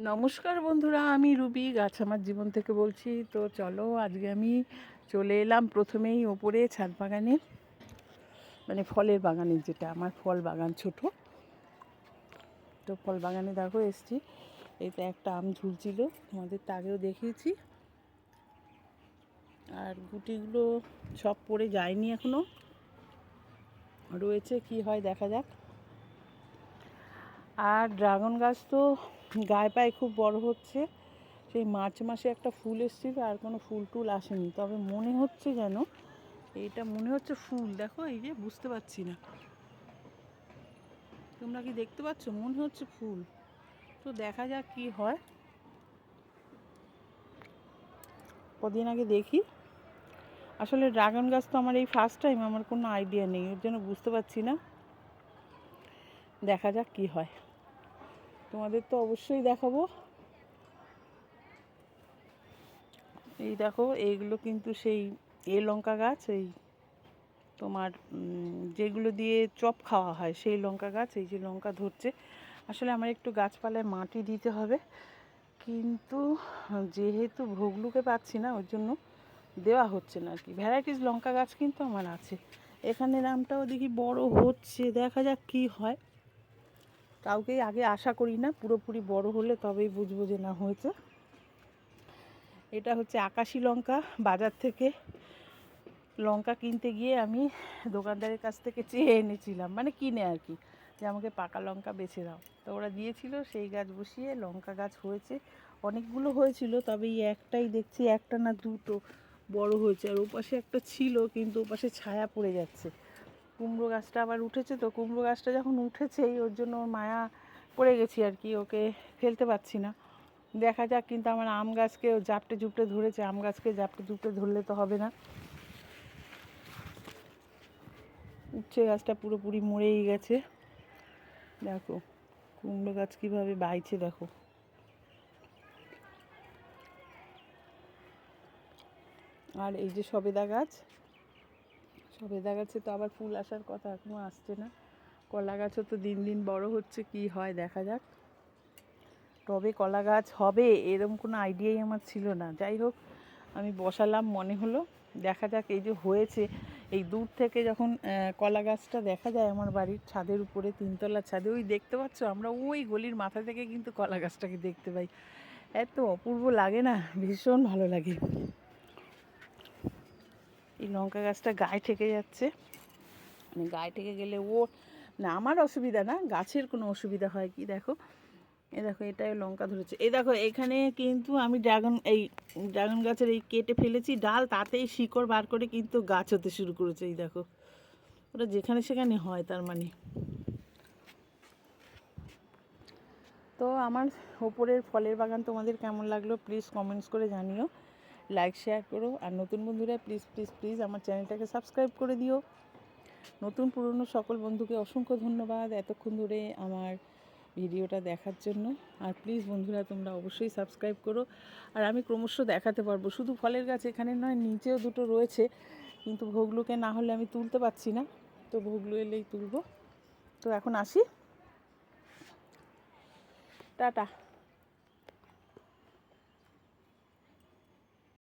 নমস্কার বন্ধুরা, আমি রুবি। গাছ আমার জীবন থেকে বলছি। তো চলো, আজকে আমি চলে এলাম প্রথমেই ওপরে ছাদ বাগানে মানে ফলের বাগানে যেটা, আমার ফল বাগান ছোট। তো ফল বাগানে দেখো, এসছি। এতে একটা আম ঝুলছিল, তোমাদের তো আগেও দেখিয়েছি। আর গুটিগুলো সব পড়ে যায়নি এখনও। রয়েছে, কি হয় দেখা যাক। আর ড্রাগন গাছ তো গায়ে পায়ে খুব বড় হচ্ছে। সেই মার্চ মাসে একটা ফুল এসেছিল আর কোনো ফুল টুল আসেনি। তবে মনে হচ্ছে যেন এইটা মনে হচ্ছে ফুল। দেখো, এই যে বুঝতে পারছি না। তোমরা কি দেখতে পাচ্ছ? মনে হচ্ছে ফুল। তো দেখা যাক কি হয়। কদিন আগে দেখি। আসলে ড্রাগন গাছ তো আমার এই ফার্স্ট টাইম আমার কোনো আইডিয়া নেই। ওর জন্য বুঝতে পারছি না। দেখা যাক কি হয়। তোমাদের তো অবশ্যই দেখাবো। এই দেখো, এইগুলো কিন্তু সেই এ লঙ্কা গাছ, এই তোমার যেগুলো দিয়ে চপ খাওয়া হয়, সেই লঙ্কা গাছ, এই যে লঙ্কা ধরছে। আসলে আমার একটু গাছপালায় মাটি দিতে হবে, কিন্তু যেহেতু ভোগলুকে পাচ্ছি না, ওর জন্য দেওয়া হচ্ছে না আর কি। ভ্যারাইটিস লঙ্কা গাছ কিন্তু আমার আছে। এখানে নামটাও দেখি বড় হচ্ছে, দেখা যাক কি হয়। কাউকেই আগে আশা করি না, পুরোপুরি বড় হলে তবেই বুঝব যে না হয়েছে। এটা হচ্ছে আকাশি লঙ্কা, বাজার থেকে লঙ্কা কিনতে গিয়ে আমি দোকানদারের কাছ থেকে চেয়ে এনেছিলাম মানে কিনে আর কি, যে আমাকে পাকা লঙ্কা বেছে দাও। তো ওরা দিয়েছিল, সেই গাছ বসিয়ে লঙ্কা গাছ হয়েছে। অনেকগুলো হয়েছিল, তবে এই একটাই দেখছি, একটা না দুটো বড় হয়েছে। আর ওপাশে একটা ছিল, কিন্তু ওপাশে ছায়া পড়ে যাচ্ছে। কুমড়ো গাছটা আবার উঠেছে তো কুমড়ো গাছটা যখন উঠেছেই ওর জন্য ওর মায়া পড়ে গেছি আর কি, ওকে ফেলতে পারছি না। দেখা যাক কিন্তু আমার আম গাছকে জাপটে ঝুপটে ধরেছে, আম গাছকে জাপটে ঝুপটে ধরলে তো হবে না। উচ্ছে গাছটা পুরোপুরি মরেই গেছে। দেখো, কুমড়ো গাছ কীভাবে বাইছে, দেখো। আর এই যে সবেদা গাছ সবেদা গাছে তো আবার ফুল আসার কথা এখনও আসছে না। কলা গাছও তো দিন দিন বড় হচ্ছে, কি হয় দেখা যাক। তবে কলা গাছ হবে এরকম কোনো আইডিয়াই আমার ছিল না। যাই হোক, আমি বসালাম মনে হলো, দেখা যাক এই যে হয়েছে। এই দূর থেকে যখন কলা গাছটা দেখা যায় আমার বাড়ির ছাদের উপরে তিনতলা ছাদে, ওই দেখতে পাচ্ছ আমরা ওই গলির মাথা থেকে কিন্তু কলা গাছটাকে দেখতে পাই। এত অপূর্ব লাগে না, ভীষণ ভালো লাগে। এই লঙ্কা গাছটা গায়ে ঠেকে যাচ্ছে। মানে গায়ে ঠেকে গেলে ও না, আমার অসুবিধা না, গাছের কোনো অসুবিধা হয় কি দেখো? এ দেখো এটাই লঙ্কা ধরেছে। এই দেখো, এখানে কিন্তু আমি ড্রাগন, এই ড্রাগন গাছের এই কেটে ফেলেছি ডাল, তাতেই শিকড় বার করে কিন্তু গাছ হতে শুরু করেছে, এই দেখো। ওটা যেখানে সেখানে হয় তার মানে। তো আমার ওপরের ফলের বাগান তোমাদের কেমন লাগল প্লিজ কমেন্টস করে জানিও। লাইক শেয়ার করো। আর নতুন বন্ধুরা প্লিজ প্লিজ প্লিজ আমার চ্যানেলটাকে সাবস্ক্রাইব করে দিও। নতুন পুরনো সকল বন্ধুকে অসংখ্য ধন্যবাদ এতক্ষণ ধরে আমার ভিডিওটা দেখার জন্য। আর প্লিজ বন্ধুরা, তোমরা অবশ্যই সাবস্ক্রাইব করো। আর আমি ক্রমশ দেখাতে পারব। শুধু ফলের গাছ এখানে নয়, নিচেও দুটো রয়েছে। কিন্তু ভোগলুকে না হলে আমি তুলতে পারছি না। তো ভোগলু এলেই তুলবো। তো এখন আসি। টাটা।